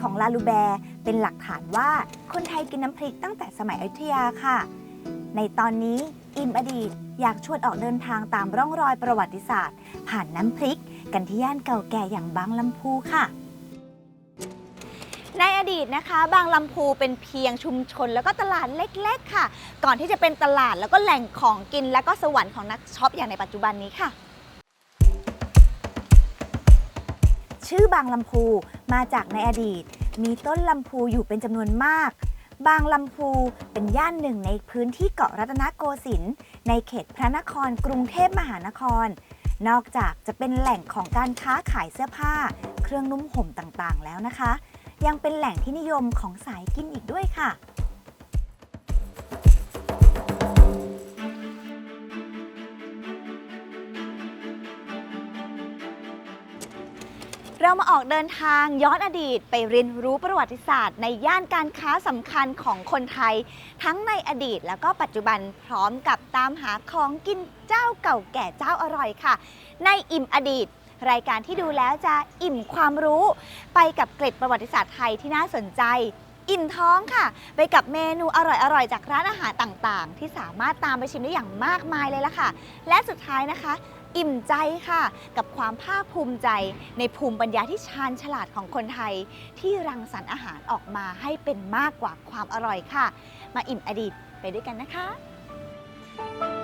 ของลาลูแบร์เป็นหลักฐานว่าคนไทยกินน้ำพริกตั้งแต่สมัยอยุธยาค่ะ ในตอนนี้อิมอดีตอยากชวนออกเดินทางตามร่องรอยประวัติศาสตร์ ผ่านน้ำพริก กันที่ย่านเก่าแก่อย่างบางลำพูค่ะ ในอดีตนะคะ บางลำพูเป็นเพียงชุมชนแล้วก็ตลาดเล็ก ๆ ค่ะ ก่อนที่จะเป็นตลาดแล้วก็แหล่งของกิน แล้วก็สวรรค์ของนักช็อปอย่างในปัจจุบันนี้ค่ะ ชื่อบางลำพูมาจากในอดีต มีต้นลำพูอยู่เป็นจำนวนมาก บางลำพูเป็นย่านหนึ่งในพื้นที่เกาะรัตนโกสินทร์ในเขตพระนครกรุงเทพมหานคร นอกจากจะเป็นแหล่งของการค้าขายเสื้อผ้า เครื่องนุ่มห่มต่างๆ แล้วนะคะ ยังเป็นแหล่งที่นิยมของสายกินอีกด้วยค่ะ เรามาออกเดินทางย้อนอดีตไปเรียนรู้ประวัติศาสตร์ ในย่านการค้าสำคัญของคนไทย ทั้งในอดีตแล้วก็ปัจจุบันพร้อมกับตามหาของกินเจ้าเก่าแก่เจ้าอร่อยค่ะ ในอิ่มอดีต รายการที่ดูแล้วจะอิ่มความรู้ ไปกับเกร็ดประวัติศาสตร์ไทยที่น่าสนใจ อิ่มท้องค่ะ ไปกับเมนูอร่อยๆ จากร้านอาหารต่างๆ ที่สามารถตามไปชิมได้อย่างมากมายเลยล่ะค่ะ และสุดท้ายนะคะ อิ่มใจค่ะ กับความภาคภูมิใจในภูมิปัญญาที่ชาญฉลาดของคนไทย ที่รังสรรค์อาหารออกมาให้เป็นมากกว่าความอร่อยค่ะ มาอิ่มอดีตไปด้วยกันนะคะ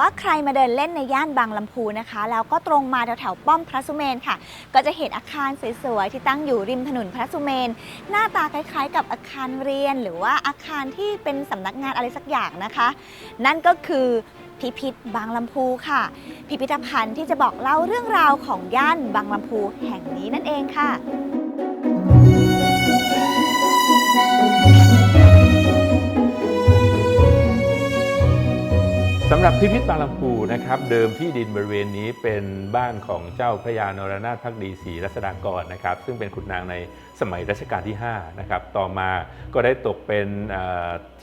ว่าใครมาเดินเล่นในย่านบางลำพูนะคะ แล้วก็ตรงมาแถวๆป้อมพระสุเมนค่ะ ก็จะเห็นอาคารสวยๆที่ตั้งอยู่ริมถนนพระสุเมน หน้าตาคล้ายๆ กับอาคารเรียน หรือว่าอาคารที่เป็นสำนักงานอะไรสักอย่างนะคะ นั่นก็คือพิพิธบางลำพูค่ะ พิพิธภัณฑ์ที่จะบอกเล่าเรื่องราวของย่านบางลำพูแห่งนี้นั่นเองค่ะ สำหรับพิพิธบางลำพูนะครับเดิมที่ดินบริเวณนี้เป็นบ้านของเจ้าพระยานรนาถพักดีศรีรัศดากรนะครับซึ่งเป็นขุนนางในสมัยรัชกาลที่5นะครับต่อมาก็ได้ตกเป็น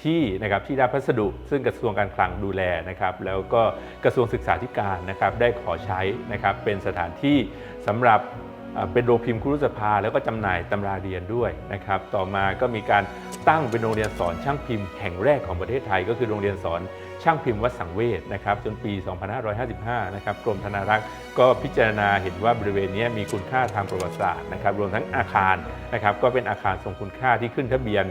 ที่นะครับที่ราชพัสดุ ซึ่งกระทรวงการคลังดูแลนะครับแล้วก็กระทรวงศึกษาธิการนะครับได้ขอใช้นะครับเป็นสถานที่สำหรับเป็นโรงพิมพ์ครุสภาแล้วก็จำหน่ายตำราเรียนด้วยนะครับต่อมาก็มีการตั้งเป็นโรงเรียนสอนช่างพิมพ์แห่งแรกของประเทศไทย ก็คือโรงเรียนสอน ช่างพิมพ์วัดสังเวชนะครับจนปี 2555 นะครับกรมธนารักษ์ก็พิจารณาเห็นว่าบริเวณนี้มีคุณค่าทางประวัติศาสตร์นะครับรวมทั้งอาคารนะครับก็เป็นอาคารทรงคุณค่าที่ขึ้นทะเบียน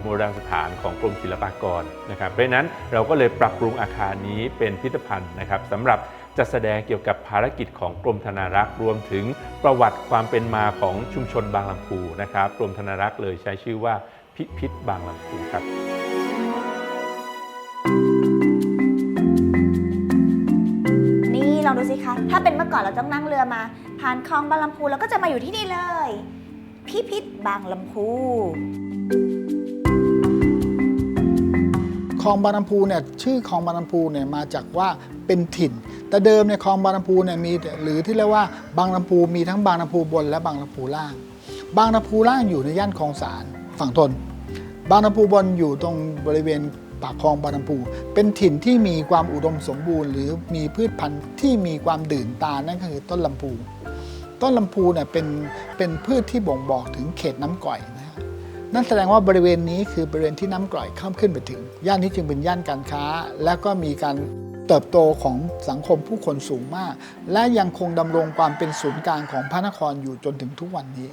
โบราณสถานของกรมศิลปากรนะครับเพราะนั้นเราก็เลยปรับปรุงอาคารนี้เป็นพิพิธภัณฑ์นะครับสำหรับจะแสดงเกี่ยวกับภารกิจของกรมธนารักษ์รวมถึงประวัติความเป็นมาของชุมชนบางลำพูนะครับกรมธนารักษ์เลยใช้ชื่อว่าพิพิธบางลำพูครับ องดูสิคะ ถ้าเป็นเมื่อก่อนเราต้องนั่งเรือมา ผ่านคลองบางลำพูแล้วก็จะมาอยู่ที่นี่เลย พิพิธบางลำพูคลองบางลำพูเนี่ยชื่อคลองบางลำพูเนี่ยมาจากว่าเป็นถิ่น แต่เดิมเนี่ยคลองบางลำพูเนี่ยมีหรือที่เรียกว่าบางลำพูมีทั้งบางลำพูบนและบางลำพูล่าง บางลำพูล่างอยู่ในย่านคลองสารฝั่งทน บางลำพูบนอยู่ตรงบริเวณ ปากคลองบางลำพูเป็นถิ่นที่มีความอุดมสมบูรณ์ หรือมีพืชพันธุ์ที่มีความดื่นตานั่นก็คือต้นลำพู ต้นลำพูเนี่ยเป็นเป็นพืชที่บ่งบอกถึงเขตน้ำก่อยนะฮะนั่นแสดงว่าบริเวณนี้คือบริเวณที่น้ำกร่อยข้าขึ้นไปถึง ย่านนี้จึงเป็นย่านการค้า และก็มีการเติบโตของสังคมผู้คนสูงมาก และยังคงดำรงความเป็นศูนย์กลางของพระนครอยู่จนถึงทุกวันนี้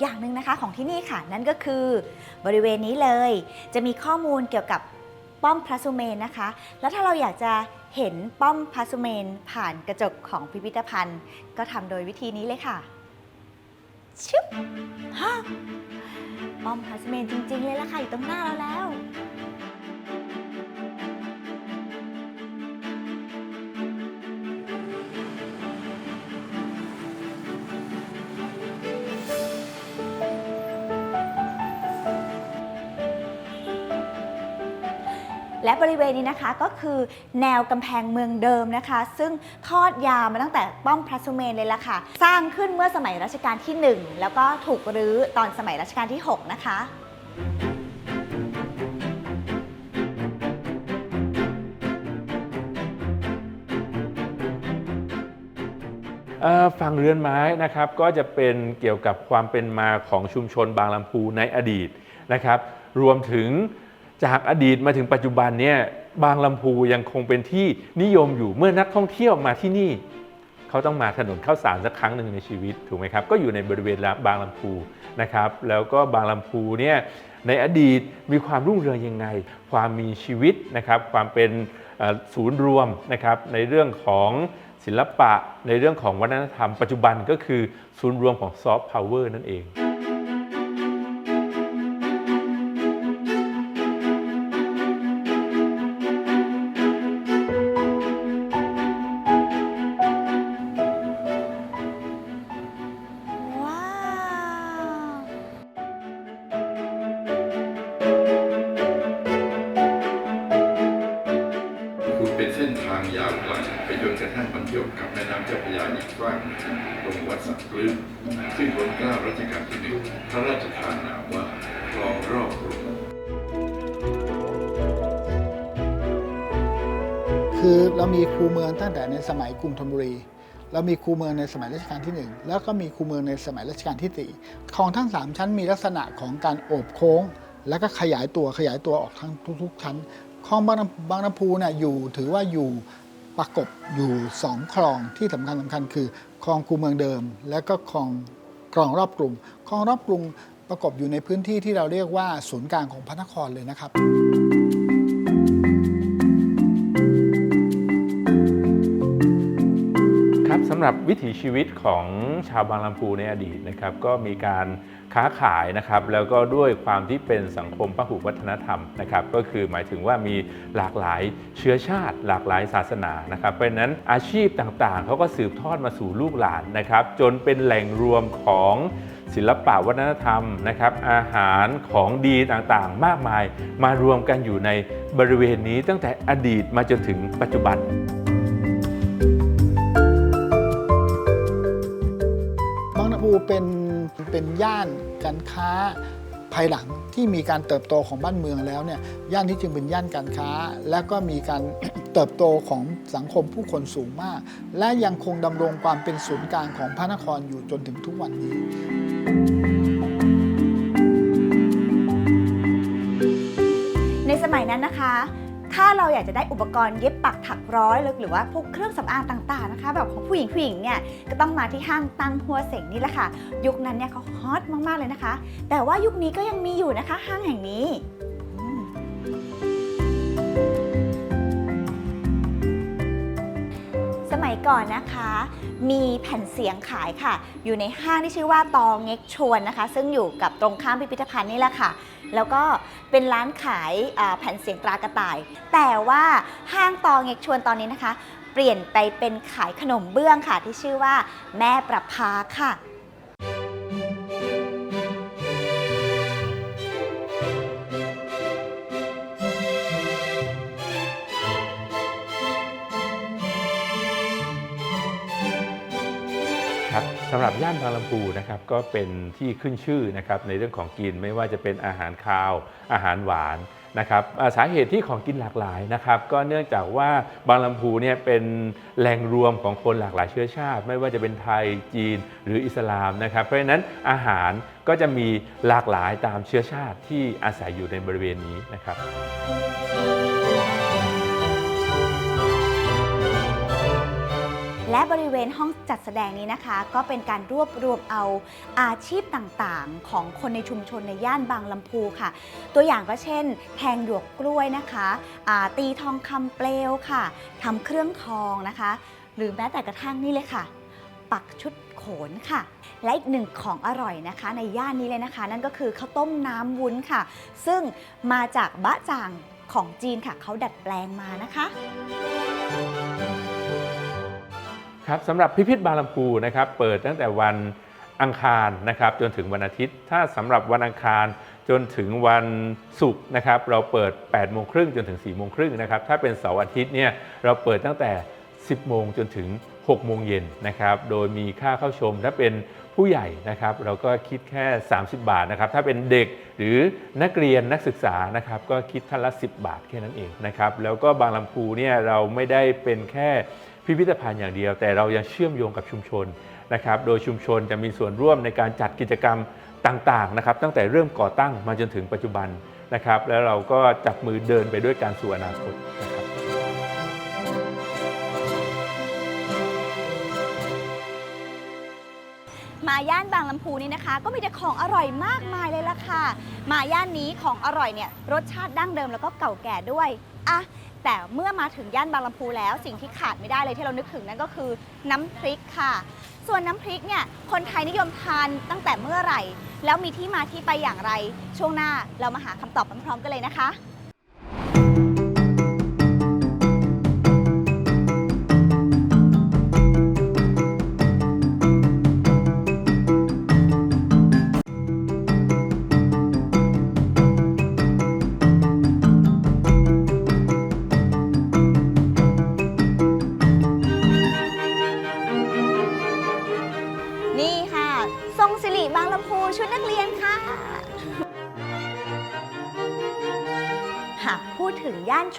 อย่างหนึ่งนะคะของที่นี่ค่ะนั่นก็คือบริเวณนี้เลย จะมีข้อมูลเกี่ยวกับป้อมพระสุเมนนะคะ แล้วถ้าเราอยากจะเห็นป้อมพระสุเมนผ่านกระจกของพิพิธภัณฑ์ ก็ทำโดยวิธีนี้เลยค่ะชิบฮะป้อมพระสุเมนจริง ๆ เลยละค่ะอยู่ตรงหน้าเราแล้ว และบริเวณนี้นะคะก็คือแนวกำแพงเมืองเดิมนะคะ ซึ่งทอดยาวมาตั้งแต่ป้อมพระสุเมนเลยล่ะค่ะ สร้างขึ้นเมื่อสมัยรัชกาลที่ 1 แล้วก็ถูกรื้อตอนสมัยรัชกาลที่ 6 นะคะฝั่งเรือนไม้นะครับก็จะเป็นเกี่ยวกับความเป็นมาของชุมชนบางลำพูในอดีตนะครับ รวมถึง จากอดีตมาถึงปัจจุบันเนี่ยบางลำพูยังคงเป็นที่นิยมอยู่เมื่อนักท่องเที่ยวมาที่นี่ เขาต้องมาถนนข้าวสารสักครั้งหนึ่งในชีวิตถูกไหมครับ ก็อยู่ในบริเวณบางลำพูนะครับ แล้วก็บางลำพูเนี่ยในอดีตมีความรุ่งเรืองยังไง ความมีชีวิตนะครับ ความเป็นศูนย์รวมนะครับในเรื่องของศิลปะในเรื่องของวัฒนธรรมปัจจุบันก็คือศูนย์รวมของซอฟต์พาวเวอร์นั่นเอง วไกลไปจนกระทั่งบรรจบกับแม่น้ำเจ้าพระยาอีกฝั่งตรงวัดสักปลื้มซึ่งรัชการัชกาลที่หนึ่งพระราชทานนามว่าคลองรอบกรุงคือเรามีคูเมืองตั้งแต่ในสมัยกรุงธนบุรีเรามีคูเมืองในสมัยรัชกาลที่ 1 แล้วก็มีคูเมืองในสมัยรัชกาลที่สี่คลองทั้ง 3 ชั้นมีลักษณะของการโอบโค้ง แล้วก็ขยายตัวขยายตัวออกทั้งทุก ๆ ชั้นคลองบางน้ำบางน้ำพูเนี่ยอยู่ถือว่าอยู่ ประกบอยู่สองคลองที่สำคัญสำคัญคือคลองคูเมืองเดิม และก็คลองคลองรอบกรุงคลองรอบกรุงประกบอยู่ในพื้นที่ที่เราเรียกว่าศูนย์กลางของพระนครเลยนะครับ ครับสำหรับวิถีชีวิตของชาวบางลำพูในอดีตนะครับก็มีการค้าขายนะครับแล้วก็ด้วยความที่เป็นสังคมพหุวัฒนธรรมนะครับก็คือหมายถึงว่ามีหลากหลายเชื้อชาติ หลากหลายศาสนานะครับเพราะนั้นอาชีพต่างๆเขาก็สืบทอดมาสู่ลูกหลานนะครับจนเป็นแหล่งรวมของศิลปะวัฒนธรรมนะครับอาหารของดีต่างๆ มากมายมารวมกันอยู่ในบริเวณนี้ตั้งแต่อดีตมาจนถึงปัจจุบันูเป็นเป็นย่านการค้าภายหลังที่มีการเติบโตของบ้านเมืองแล้วเนี่ยย่านนี้จึงเป็นย่านการค้า และก็มีการเติบโตของสังคมผู้คนสูงมาก และยังคงดำรงความเป็นศูนย์กลางของพระนครอยู่จนถึงทุกวันนี้ในสมัยนั้นนะคะ ถ้าเราอยากจะได้อุปกรณ์เย็บปักถักร้อย หรือว่าพวกเครื่องสำอางต่างๆนะคะ แบบของผู้หญิงผู้หญิงเนี่ยก็ต้องมาที่ห้างตังหัวเสงนี่แหละค่ะ ยุคนั้นเนี่ยเขาฮอตมากๆเลยนะคะ แต่ว่ายุคนี้ก็ยังมีอยู่นะคะ ห้างแห่งนี้สมัยก่อนนะคะ มีแผ่นเสียงขายค่ะ อยู่ในห้างที่ชื่อว่าตองเง็กชวนนะคะ ซึ่งอยู่กับตรงข้ามพิพิธภัณฑ์นี่แหละค่ะ แล้วก็เป็นร้านขายแผ่นเสียงตรากระต่าย แต่ว่าห้างตองเอกชวนตอนนี้นะคะ เปลี่ยนไปเป็นขายขนมเบื้องค่ะที่ชื่อว่าแม่ประภาค่ะ สำหรับย่านบางลำพูนะครับก็เป็นที่ขึ้นชื่อนะครับในเรื่องของกินไม่ว่าจะเป็นอาหารคาว อาหารหวานนะครับสาเหตุที่ของกินหลากหลายนะครับก็เนื่องจากว่าบางลำพูเนี่ยเป็นแหล่งรวมของคนหลากหลายเชื้อชาติ ไม่ว่าจะเป็นไทยจีนหรืออิสลามนะครับ เพราะฉะนั้นอาหารก็จะมีหลากหลายตามเชื้อชาติที่อาศัยอยู่ในบริเวณนี้นะครับ และบริเวณห้องจัดแสดงนี้นะคะ ก็เป็นการรวบรวมเอาอาชีพต่างๆ ของคนในชุมชนในย่านบางลำพูค่ะ ตัวอย่างก็เช่น แทงหยวกกล้วยนะคะตีทองคำเปลวค่ะทำเครื่องทองนะคะ หรือแม้แต่กระทั่งนี่เลยค่ะ ปักชุดโขนค่ะ และอีกหนึ่งของอร่อยนะคะ ในย่านนี้เลยนะคะ นั่นก็คือข้าวต้มน้ำวุ้นค่ะ ซึ่งมาจากบะจ่างของจีนค่ะ เขาดัดแปลงมานะคะ ครับสำหรับพิพิธบางลำพูนะครับเปิดตั้งแต่วันอังคารนะครับจนถึงวันอาทิตย์ ถ้าสำหรับวันอังคารจนถึงวันศุกร์นะครับเราเปิด8โมงครึ่งจนถึง4โมงครึ่งนะครับถ้าเป็นเสาร์อาทิตย์เนี่ยเราเปิดตั้งแต่ 10 โมงจนถึง 6 โมงเย็นนะครับโดยมีค่าเข้าชมถ้าเป็นผู้ใหญ่นะครับเราก็คิดแค่ 30 บาทนะครับถ้าเป็นเด็กหรือนักเรียนนักศึกษานะครับก็คิดท่านละ 10 บาทแค่นั้นเองนะครับแล้วก็บางลำพูเนี่ยเราไม่ได้เป็นแค่ พิพิธภัณฑ์อย่างเดียว แต่เรายังเชื่อมโยงกับชุมชนนะครับ โดยชุมชนจะมีส่วนร่วมในการจัดกิจกรรมต่างๆนะครับ ตั้งแต่เริ่มก่อตั้งมาจนถึงปัจจุบันนะครับ แล้วเราก็จับมือเดินไปด้วยการสู่อนาคตนะครับมาย่านบางลำพูนี่นะคะ ก็มีแต่ของอร่อยมากมายเลยล่ะค่ะ มาย่านนี้ของอร่อยเนี่ยรสชาติดั้งเดิมแล้วก็เก่าแก่ด้วยอะแต่เมื่อมาถึงย่านบางลำพูแล้วสิ่งที่ขาดไม่ได้เลยที่เรานึกถึงนั่นก็คือน้ำพริกค่ะ ส่วนน้ำพริกเนี่ยคนไทยนิยมทานตั้งแต่เมื่อไหร่ แล้วมีที่มาที่ไปอย่างไร ช่วงหน้าเรามาหาคำตอบพร้อมๆกันเลยนะคะ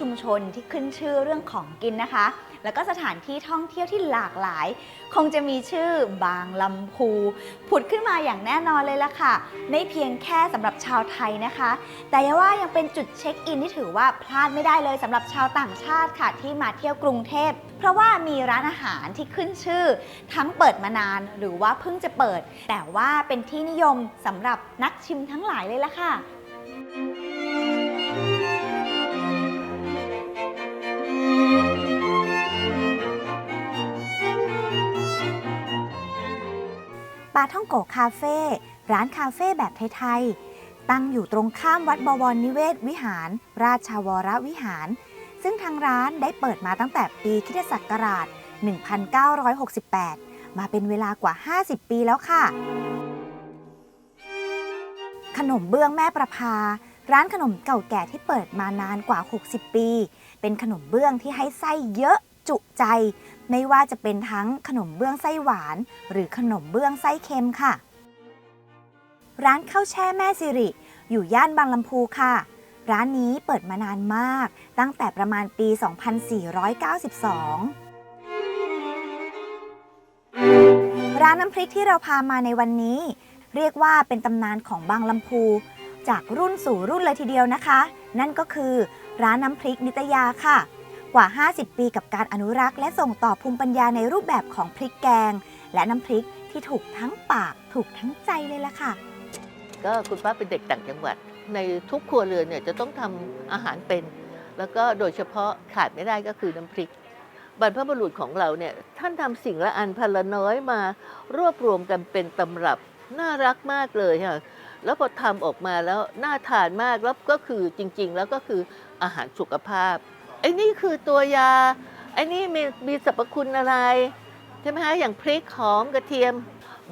ชุมชนที่ขึ้นชื่อเรื่องของกินนะคะ แล้วก็สถานที่ท่องเที่ยวที่หลากหลาย คงจะมีชื่อบางลำพู ผุดขึ้นมาอย่างแน่นอนเลยล่ะค่ะไม่เพียงแค่สำหรับชาวไทยนะคะ แต่ยว่ายังเป็นจุดเช็คอินที่ถือว่าพลาดไม่ได้เลยสำหรับชาวต่างชาติค่ะ ที่มาเที่ยวกรุงเทพ เพราะว่ามีร้านอาหารที่ขึ้นชื่อ ทั้งเปิดมานานหรือว่าเพิ่งจะเปิด แต่ว่าเป็นที่นิยมสำหรับนักชิมทั้งหลายเลยล่ะค่ะ ปาท่องโกคาเฟ่ร้านคาเฟ่แบบไทยๆ ตั้งอยู่ตรงข้ามวัดบวรนิเวศวิหาร ราชาวรวิหาร ซึ่งทางร้านได้เปิดมาตั้งแต่ปีคริสตศักราช 1968 มาเป็นเวลากว่า 50 ปีแล้วค่ะ ขนมเบื้องแม่ประภา ร้านขนมเก่าแก่ที่เปิดมานานกว่า 60 ปี เป็นขนมเบื้องที่ให้ไส้เยอะจุใจ ไม่ว่าจะเป็นทั้งขนมเบื้องไส้หวาน หรือขนมเบื้องไส้เค็มค่ะ ร้านข้าวแช่แม่สิริ อยู่ย่านบางลำพูค่ะ ร้านนี้เปิดมานานมาก ตั้งแต่ประมาณปี 2492ร้านน้ำพริกที่เราพามาในวันนี้ เรียกว่าเป็นตำนานของบางลำพู จากรุ่นสู่รุ่นเลยทีเดียวนะคะ นั่นก็คือร้านน้ำพริกนิตยาค่ะ กว่า 50 ปีกับการอนุรักษ์และส่งต่อภูมิปัญญาในรูปแบบของพริกแกง และน้ำพริกที่ถูกทั้งปากถูกทั้งใจเลยล่ะค่ะ ก็คุณป้าเป็นเด็กต่างจังหวัด ในทุกครัวเรือนเนี่ยจะต้องทำอาหารเป็น แล้วก็โดยเฉพาะขาดไม่ได้ก็คือน้ำพริก บรรพบุรุษของเราเนี่ยท่านทำสิ่งละอันพันละน้อยมารวบรวมกันเป็นตำรับน่ารักมากเลยค่ะแล้วพอทำออกมาแล้วน่าทานมากแล้วก็คือจริง ๆ แล้วก็คืออาหารสุขภาพ ไอ้นี่คือตัวยาไอ้นี่มีมีสรรพคุณอะไรใช่ไหมคะอย่างพริกหอมกระเทียม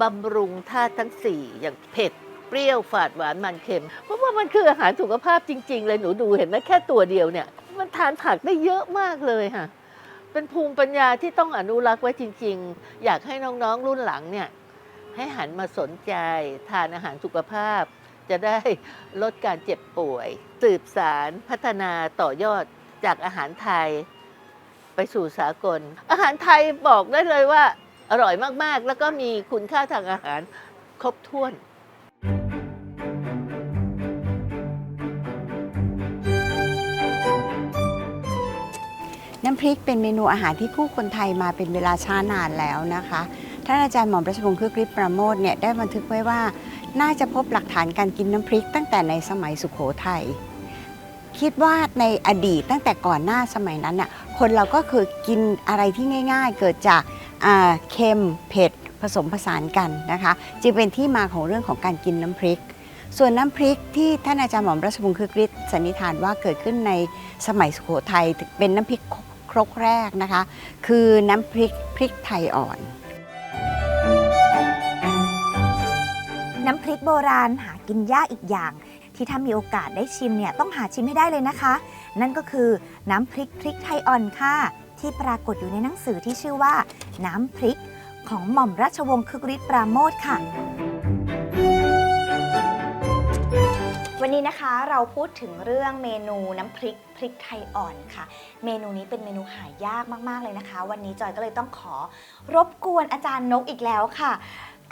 บำรุงธาตุทั้งสี่อย่างเผ็ดเปรี้ยวฝาดหวานมันเค็ม เพราะว่ามันคืออาหารสุขภาพจริง ๆ เลยหนูดูเห็นไหมแค่ตัวเดียวเนี่ย มันทานผักได้เยอะมากเลยค่ะ เป็นภูมิปัญญาที่ต้องอนุรักษ์ไว้จริง ๆ อยากให้น้องๆรุ่นหลังเนี่ยให้หันมาสนใจทานอาหารสุขภาพ จะได้ลดการเจ็บป่วย สืบสารพัฒนาต่อยอด จากอาหารไทยไปสู่สากล อาหารไทยบอกได้เลยว่า อร่อยมากๆ แล้วก็มีคุณค่าทางอาหารครบถ้วนน้ำพริกเป็นเมนูอาหารที่คู่คนไทยมาเป็นเวลาช้านานแล้วนะคะท่านอาจารย์หม่อมราชวงศ์คือกริปปราโมทเนี่ยได้บันทึกไว้ว่า น่าจะพบหลักฐานการกินน้ำพริกตั้งแต่ในสมัยสุขโขทัย คิดว่าในอดีตตั้งแต่ก่อนหน้าสมัยนั้นน่ะคนเราก็คือกินอะไรที่ง่าย ๆ เกิดจากเค็มเผ็ดผสมผสานกันนะคะจึงเป็นที่มาของเรื่องของการกินน้ำพริก ส่วนน้ำพริกที่ท่านอาจารย์หม่อมราชวงศ์คือกริสันนิษฐานว่าเกิดขึ้นในสมัยสุโขทัยเป็นน้ำพริกครกแรกนะคะ คือน้ำพริกพริกไทยอ่อน น้ำพริกโบราณหากินยากอีกอย่าง ที่ถ้ามีโอกาสได้ชิมเนี่ยต้องหาชิมให้ได้เลยนะคะ นั่นก็คือน้ำพริกพริกไทยอ่อนค่ะ ที่ปรากฏอยู่ในหนังสือที่ชื่อว่า น้ำพริกของหม่อมราชวงศ์คึกฤทธิ์ปราโมทค่ะ วันนี้นะคะเราพูดถึงเรื่องเมนูน้ำพริกพริกไทยอ่อนค่ะ เมนูนี้เป็นเมนูหายากมาก ๆ เลยนะคะ วันนี้จอยก็เลยต้องขอรบกวนอาจารย์นกอีกแล้วค่ะ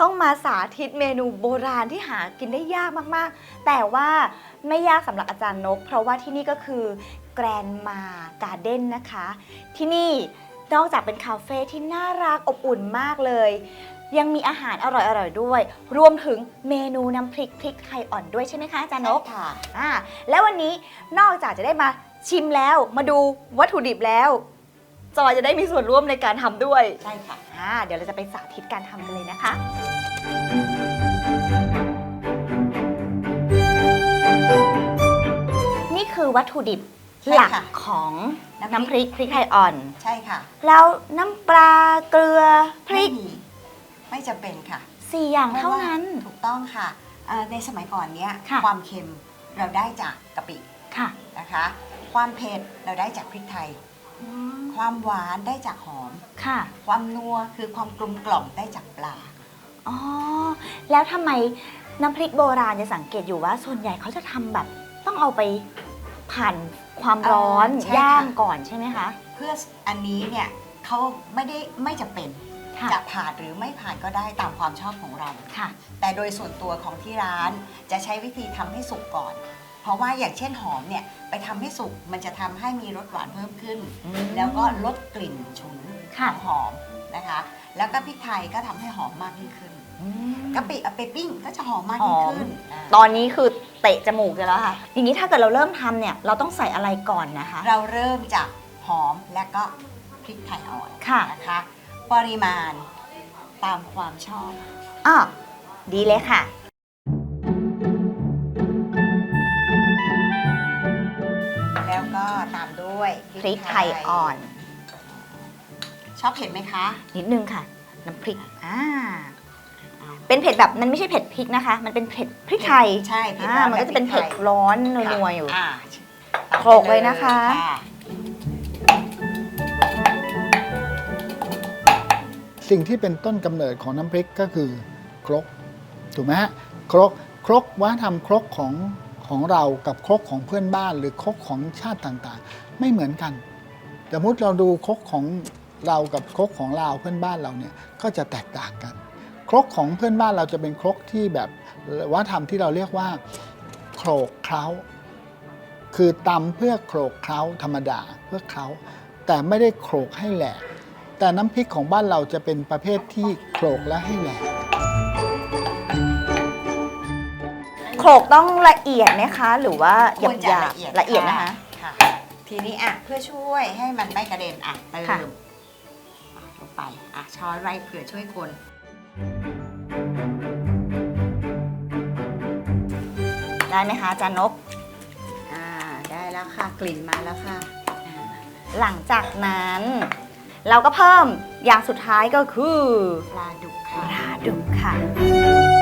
ต้องมาสาธิตเมนูโบราณที่หากินได้ยากมากๆ แต่ว่าไม่ยากสำหรับอาจารย์นก เพราะว่าที่นี่ก็คือแกรนมาการ์เด้นนะคะ ที่นี่นอกจากเป็นคาเฟ่ที่น่ารักอบอุ่นมากเลย ยังมีอาหารอร่อยๆด้วย รวมถึงเมนูน้ำพริกพริกไทยอ่อนด้วยใช่ไหมคะอาจารย์นกค่ะอ่าแล้ววันนี้นอกจากจะได้มาชิมแล้วมาดูวัตถุดิบแล้ว จอยจะได้มีส่วนร่วมในการทำด้วยใช่ค่ะ อ่าเดี๋ยวเราจะไปสาธิตการทำกันเลยนะคะ นี่คือวัตถุดิบใช่หลักค่ะ ของน้ำน้ำพพริริกกพริกไทยอ่อน ใช่ค่ะแล้วน้ำปลาเกลือพริกไม่มีไม่จำเป็นค่ะสี่อย่างเท่านั้น พระว่ถูกต้องค่ะเอ่อในสมัยก่อนเนี้ยค่ะ ความเค็มเราได้จากกะปิค่ะ นะคะ ความเผ็ดเราได้จากพริกไทย ความหวานได้จากหอม ค่ะ ความนัวคือความกลมกล่อมได้จากปลา อ๋อ แล้วทำไมน้ำพริกโบราณจะสังเกตอยู่ว่า ส่วนใหญ่เขาจะทำแบบ ต้องเอาไปผ่านความร้อนเออใช่ค่ะ ย่างก่อนใช่ไหมคะ เพื่ออันนี้เนี่ยเขาไม่ได้ไม่จำเป็นค่ะ จะผ่านหรือไม่ผ่านก็ได้ตามความชอบของเรา ค่ะ แต่โดยส่วนตัวของที่ร้านจะใช้วิธีทำให้สุกก่อน เพราะว่าอย่างเช่นหอมเนี่ยไปทำให้สุกมันจะทำให้มีรสหวานเพิ่มขึ้นอืมแล้วก็ลดกลิ่นฉุนขค่ะองหอมนะคะ แล้วก็พริกไทยก็ทำให้หอมมากยิ่งขึ้นกะปิเอาไปปิ้งก็จะหอมมากยิ่งขึ้นอ่าตอนนี้คือเตะจมูกเลยแล้วค่ะ อย่างนี้ถ้าเกิดเราเริ่มทำเนี่ย เราต้องใส่อะไรก่อนนะคะ เราเริ่มจากหอมและก็พริกไทยอ่อนค่ะนะคะ ปริมาณตามความชอบอ้อดีเลยค่ะ ด้วยพริกไทยอ่อน ชอบเผ็ดไหมคะ นิดนึงค่ะ น้ำพริกอ่าเป็นเผ็ดแบบมันไม่ใช่เผ็ดพริกนะคะ มันเป็นเผ็ดพริกไทยใช่เผ็ดอ่าร้อนมันก็จะเป็นแบบพริเผ็กดไทยร้อนค่ะนัวๆอยู่าโขลกเลยนะคะสิ่งที่เป็นต้นกำเนิดของน้ำพริกก็คือครกถูกไหมฮะครกครกวัฒนธรรมครกของของเรากับครกของเพื่อนบ้าน หรือครกของชาติต่างๆ ไม่เหมือนกัน สมมติเราดูครกของเรากับครกของลาวเพื่อนบ้านเราเนี่ยก็จะแตกต่างกัน ครกของเพื่อนบ้านเราจะเป็นครกที่แบบวัฒนธรรมที่เราเรียกว่าโขลกเคล้า คือตำเพื่อโขลกเคล้าธรรมดาเพื่อเคล้าแต่ไม่ได้โขลกให้แหลก แต่น้ำพริกของบ้านเราจะเป็นประเภทที่โขลกและให้แหลกโขลกต้องละเอียดไหมคะ หรือว่าหควรจะยาบละเอียดๆละเอียดนะคะค่ะ ทีนี้อะเพื่อช่วยให้มันไม่กระเด็นอะเติมค่ะอะลงไปอะช้อนไรเผื่อช่วยคน ได้ไหมคะอาจารย์นกอ่าได้แล้วค่ะกลิ่นมาแล้วค่ะอ่าหลังจากนั้น เราก็เพิ่มอย่างสุดท้ายก็คือปลาดุกปค่ะ ลาดุกค่ะ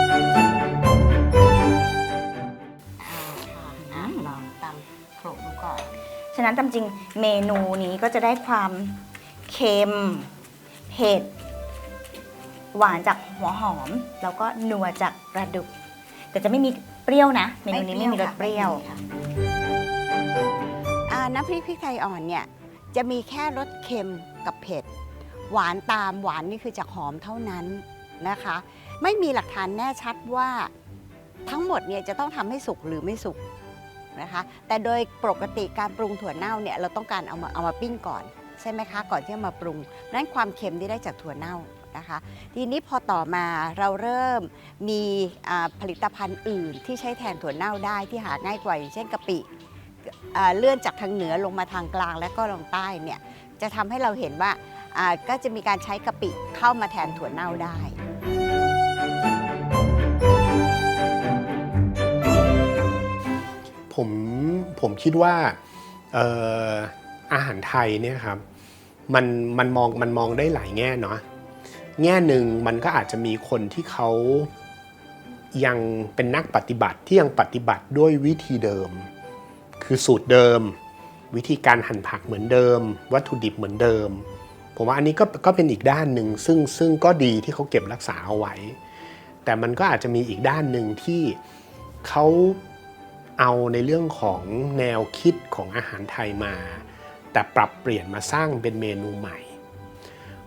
ะนั้นตามจริงเมนูนี้ก็จะได้ความเค็มเผ็ดหวานจากหัวหอม แล้วก็นัวจากปลาดุก แต่จะไม่มีเปรี้ยวนะ เมนูนี้ไม่มีรสเปรี้ยวค่ะอ่าน้ำพริกพริกไทยอ่อนเนี่ยจะมีแค่รสเค็มกับเผ็ด หวานตามหวานนี่คือจากหอมเท่านั้นนะคะ ไม่มีหลักฐานแน่ชัดว่าทั้งหมดเนี่ยจะต้องทำให้สุกหรือไม่สุก นะคะ แต่โดยปกติการปรุงถั่วเน่าเนี่ยเราต้องการเอามาเอามาปิ้งก่อนใช่ไหมคะ ก่อนที่จะมาปรุงนั้นความเค็มที่ได้จากถั่วเน่านะคะ ทีนี้พอต่อมาเราเริ่มมีผลิตภัณฑ์อื่นที่ใช้แทนถั่วเน่าได้ที่หาง่ายกว่าอย่างเช่นกะปิเลื่อนจากทางเหนือลงมาทางกลางและก็ลงใต้เนี่ยจะทำให้เราเห็นว่าก็จะมีการใช้กะปิเข้ามาแทนถั่วเน่าได้ ผมผมคิดว่าอออาหารไทยเนี่ยครับมันมันมองมันมองได้หลายแง่เนาะแง่หนึ่งมันก็อาจจะมีคนที่เขายังเป็นนักปฏิบัติที่ยังปฏิบัติด้วยวิธีเดิม คือสูตรเดิม วิธีการหั่นผักเหมือนเดิม วัตถุดิบเหมือนเดิม ผมว่าอันนี้ก็ก็เป็นอีกด้านหนึ่งซึ่งซึ่งก็ดีที่เขาเก็บรักษาเอาไว้ แต่มันก็อาจจะมีอีกด้านหนึ่งที่เขา เอาในเรื่องของแนวคิดของอาหารไทยมา แต่ปรับเปลี่ยนมาสร้างเป็นเมนูใหม่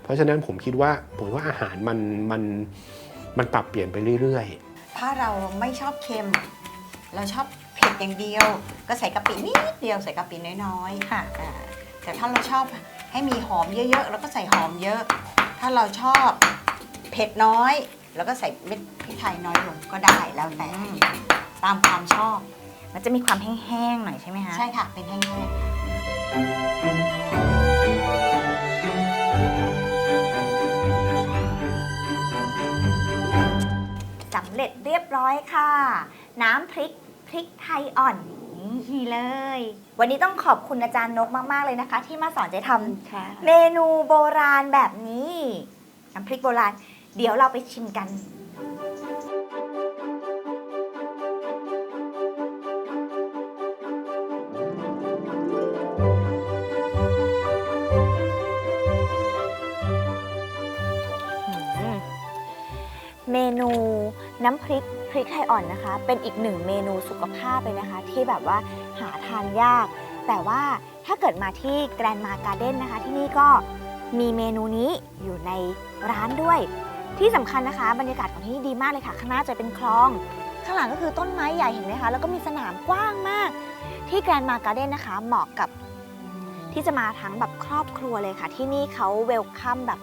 เพราะฉะนั้นผมคิดว่าผมว่าอาหารมันมันมันปรับเปลี่ยนไปเรื่อยๆ ถ้าเราไม่ชอบเค็ม เราชอบเผ็ดอย่างเดียว ก็ใส่กะปินิดเดียวใส่กะปิน้อยๆค่ะอ่าแต่ถ้าเราชอบให้มีหอมเยอะๆเราก็ใส่หอมเยอะ ถ้าเราชอบเผ็ดน้อย แล้วก็ใส่เม็ดพริกไทยน้อยลงก็ได้แล้วแต่ตามความชอบ มันจะมีความแห้งๆหน่อยใช่ไหมคะใช่ค่ะ เป็นแห้งๆสำเร็จเรียบร้อยค่ะ น้ำพริกพริกไทยอ่อน นี่เลย วันนี้ต้องขอบคุณอาจารย์นกมาก ๆ เลยนะคะ ที่มาสอนเจ๊ทำเมนูโบราณแบบนี้ น้ำพริกโบราณ เดี๋ยวเราไปชิมกัน ริกพริกไทยอ่อนนะคะ เป็นอีกหนึ่งเมนูสุขภาพเลยนะคะ ที่แบบว่าหาทานยาก แต่ว่าถ้าเกิดมาที่แกรนมาการ์เด้นนะคะ ที่นี่ก็มีเมนูนี้อยู่ในร้านด้วย ที่สำคัญนะคะ บรรยากาศของที่นี่ดีมากเลยค่ะ ข้างหน้าจะเป็นคลอง ข้างหลังก็คือต้นไม้ใหญ่เห็นไหมคะ แล้วก็มีสนามกว้างมาก ที่แกรนมาการ์เด้นนะคะ เหมาะกับที่จะมาทั้งแบบครอบครัวเลยค่ะ ที่นี่เขาเวลคัมแบบ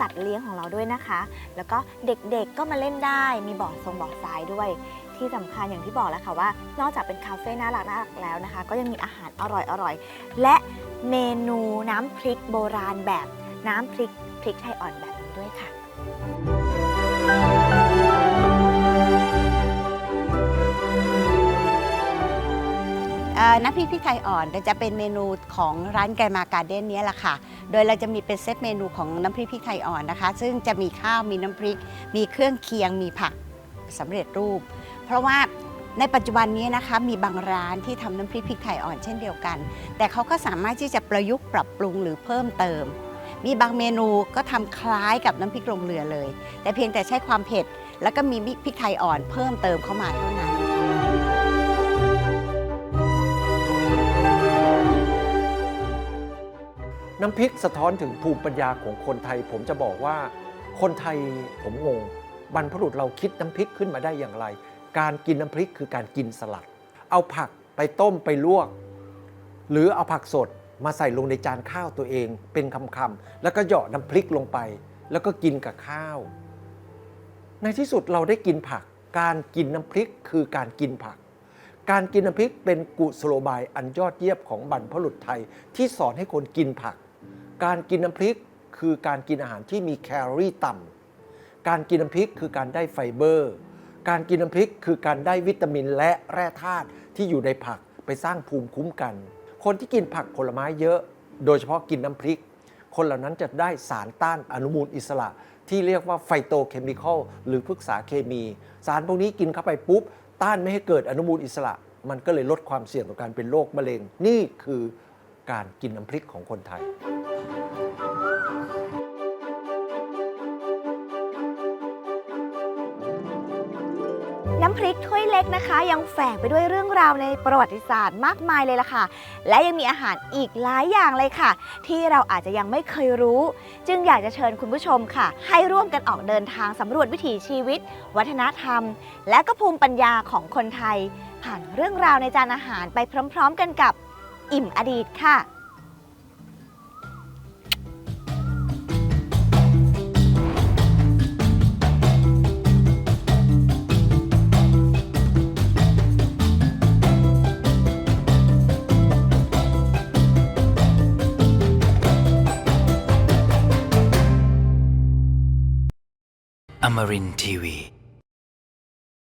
สัตว์เลี้ยงของเราด้วยนะคะ แล้วก็เด็กๆก็มาเล่นได้ มีบ่อทรงบ่อทรายด้วย ที่สำคัญอย่างที่บอกแล้วค่ะว่า นอกจากเป็นคาเฟ่น่ารักน่ารักแล้วนะคะ ก็ยังมีอาหารอร่อยๆและเมนูน้ำพริกโบราณแบบน้ำพริกพริกไทยอ่อนแบบนี้ด้วยค่ะ น้ำพริกพริกไทยอ่อนจะเป็นเมนูของร้านแกมาการ์เด้นนี้แหละค่ะ โดยเราจะมีเป็นเซตเมนูของน้ำพริกพริกไทยอ่อนนะคะ ซึ่งจะมีข้าวมีน้ำพริก มีเครื่องเคียงมีผักสำเร็จรูป เพราะว่าในปัจจุบันนี้นะคะมีบางร้านที่ทำน้ำพริกพริกไทยอ่อนเช่นเดียวกัน แต่เขาก็สามารถที่จะประยุกต์ปรับปรุงหรือเพิ่มเติม มีบางเมนูก็ทำคล้ายกับน้ำพริกลงเรือเลย แต่เพียงแต่ใช้ความเผ็ด แล้วก็มีพริกไทยอ่อนเพิ่มเติมเข้ามาเท่านั้น น้ำพริกสะท้อนถึงภูมิปัญญาของคนไทย ผมจะบอกว่า คนไทยผมงงบรรพบุรุษเราคิดน้ำพริกขึ้นมาได้อย่างไร การกินน้ำพริกคือการกินสลัด เอาผักไปต้มไปลวก หรือเอาผักสดมาใส่ลงในจานข้าวตัวเอง เป็นคำๆแล้วก็เหยาะน้ำพริกลงไป แล้วก็กินกับข้าว ในที่สุดเราได้กินผัก การกินน้ำพริกคือการกินผัก การกินน้ำพริกเป็นกุศโลบายอันยอดเยี่ยมของบรรพบุรุษไทยที่สอนให้คนกินผัก การกินน้ำพริกคือการกินอาหารที่มีแคลอรี่ต่ำการกินน้ำพริกคือการได้ไฟเบอร์ การกินน้ำพริกคือการได้วิตามินและแร่ธาตุที่อยู่ในผักไปสร้างภูมิคุ้มกัน คนที่กินผักผลไม้เยอะ โดยเฉพาะกินน้ำพริก คนเหล่านั้นจะได้สารต้านอนุมูลอิสระ ที่เรียกว่าไฟโตเคมีคอลหรือพฤกษาเคมี สารพวกนี้กินเข้าไปปุ๊บ ต้านไม่ให้เกิดอนุมูลอิสระ มันก็เลยลดความเสี่ยงต่อการเป็นโรคมะเร็ง นี่คือ การกินน้ำพริกของคนไทย น้ำพริกถ้วยเล็กนะคะ ยังแฝงไปด้วยเรื่องราวในประวัติศาสตร์มากมายเลยล่ะค่ะ และยังมีอาหารอีกหลายอย่างเลยค่ะ ที่เราอาจจะยังไม่เคยรู้ จึงอยากจะเชิญคุณผู้ชมค่ะ ให้ร่วมกันออกเดินทางสำรวจวิถีชีวิต วัฒนธรรม และก็ภูมิปัญญาของคนไทย ผ่านเรื่องราวในจานอาหารไปพร้อม ๆ กันกับ อิ่มอดีตค่ะ Amarin Tiwi.